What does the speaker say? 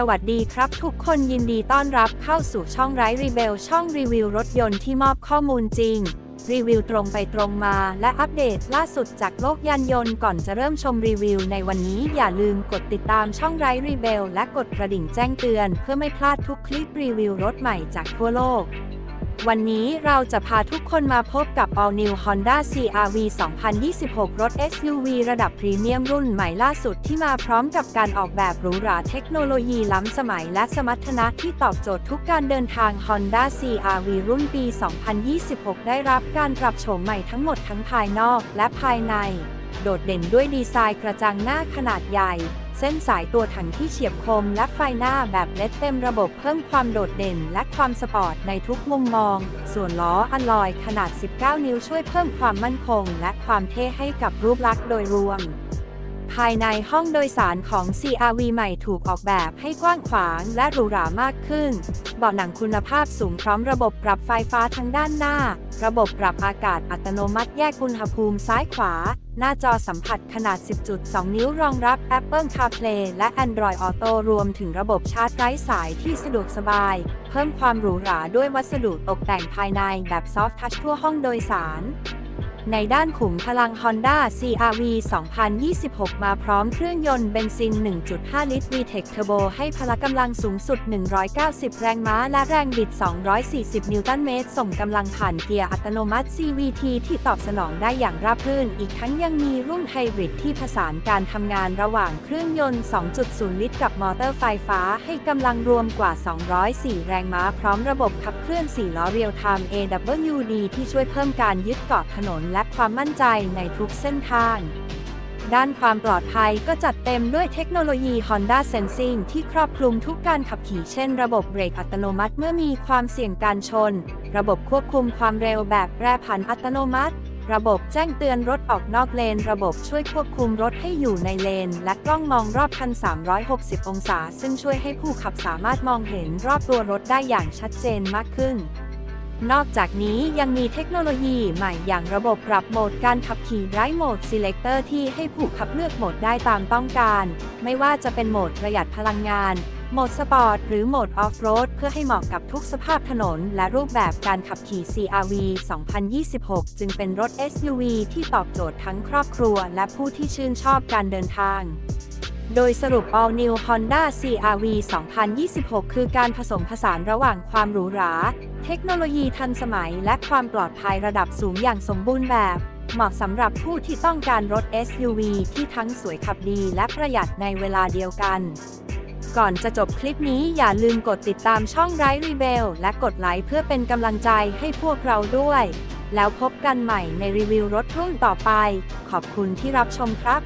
สวัสดีครับทุกคนยินดีต้อนรับเข้าสู่ช่องไร้รีเบลช่องรีวิวรถยนต์ที่มอบข้อมูลจริง รีวิวตรงไปตรงมาและอัปเดตล่าสุดจากโลกยานยนต์ก่อนจะเริ่มชมรีวิวในวันนี้อย่าลืมกดติดตามช่องไร้รีเบลและกดกระดิ่งแจ้งเตือน เพื่อไม่พลาดทุกคลิปรีวิวรถใหม่จากทั่วโลก วันนี้เราจะพาทุกคนมาพบกับ All New Honda CRV 2026 รถ SUV ระดับพรีเมียมรุ่นใหม่ล่าสุดที่มาพร้อมกับการออกแบบหรูหราเทคโนโลยีล้ำสมัยและสมรรถนะที่ตอบโจทย์ทุกการเดินทาง Honda CRV รุ่นปี 2026 ได้รับการปรับโฉมใหม่ทั้งหมดทั้งภายนอกและภายใน โดดเด่นด้วยดีไซน์กระจังหน้าขนาดใหญ่ เส้นสายตัวถังที่เฉียบคมและไฟหน้าแบบเลดเต็มระบบเพิ่มความโดดเด่นและความสปอร์ตในทุกมุมมอง ส่วนล้ออัลลอยขนาด 19 นิ้วช่วยเพิ่มความมั่นคงและความเท่ให้กับรูปลักษณ์โดยรวม ภายในห้องโดยสารของ CRV ใหม่ถูกออกแบบให้กว้างขวางและหรูหรามากขึ้น เบาะหนังคุณภาพสูงพร้อมระบบปรับไฟฟ้าทั้งด้านหน้า ระบบปรับอากาศอัตโนมัติแยกอุณหภูมิซ้ายขวา หน้าจอสัมผัสขนาด 10.2 นิ้วรองรับ Apple CarPlay และ Android Auto รวมถึงระบบชาร์จไร้สายที่สะดวกสบาย เพิ่มความหรูหราด้วยวัสดุตกแต่งภายในแบบ Soft Touch ทั่วห้องโดยสาร ในด้านขุมพลัง Honda CRV 2026 มาพร้อมเครื่องยนต์เบนซิน 1.5 ลิตร VTEC Turbo ให้พละกำลังสูงสุด 190 แรงม้า และแรงบิด 240 นิวตันเมตร ส่งกำลังผ่านเกียร์อัตโนมัติ CVT ที่ตอบสนองได้อย่างราบรื่น อีกทั้งยังมีรุ่นไฮบริดที่ผสานการทำงานระหว่างเครื่องยนต์ 2.0 ลิตร กับมอเตอร์ไฟฟ้า ให้กำลังรวมกว่า 204 แรงม้า พร้อมระบบขับเคลื่อน4ล้อเรียลไทม์ AWD ที่ช่วยเพิ่มการยึดเกาะถนนและความมั่นใจในทุกเส้นทาง ด้านความปลอดภัยก็จัดเต็มด้วยเทคโนโลยี Honda Sensing ที่ครอบคลุมทุกการขับขี่เช่นระบบเบรกอัตโนมัติเมื่อมีความเสี่ยงการชน ระบบควบคุมความเร็วแบบแปรผันอัตโนมัติ ระบบแจ้งเตือนรถออกนอกเลน ระบบช่วยควบคุมรถให้อยู่ในเลน และกล้องมองรอบคัน 360 องศา ซึ่งช่วยให้ผู้ขับสามารถมองเห็นรอบตัวรถได้อย่างชัดเจนมากขึ้น นอกจากนี้ยังมีเทคโนโลยีใหม่อย่างระบบปรับโหมดการขับขี่ไร้โหมด Selector ที่ให้ผู้ขับเลือกโหมดได้ตามต้องการ ไม่ว่าจะเป็นโหมดประหยัดพลังงาน โหมดสปอร์ตหรือโหมดออฟโรดเพื่อให้เหมาะกับทุกสภาพถนน และรูปแบบการขับขี่ CRV 2026 จึงเป็นรถ SUV ที่ตอบโจทย์ทั้งครอบครัว และผู้ที่ชื่นชอบการเดินทาง โดยสรุป All New Honda CRV 2026 คือการผสมผสานระหว่างความหรูหรา เทคโนโลยีทันสมัย และความปลอดภัยระดับสูงอย่างสมบูรณ์แบบ เหมาะสำหรับผู้ที่ต้องการรถ SUV ที่ทั้งสวยขับดีและประหยัดในเวลาเดียวกัน ก่อนจะจบคลิปนี้อย่าลืมกดติดตามช่องไร้รีเบลและกดไลค์เพื่อเป็นกำลังใจให้พวกเราด้วย แล้วพบกันใหม่ในรีวิวรถรุ่นต่อไป ขอบคุณที่รับชมครับ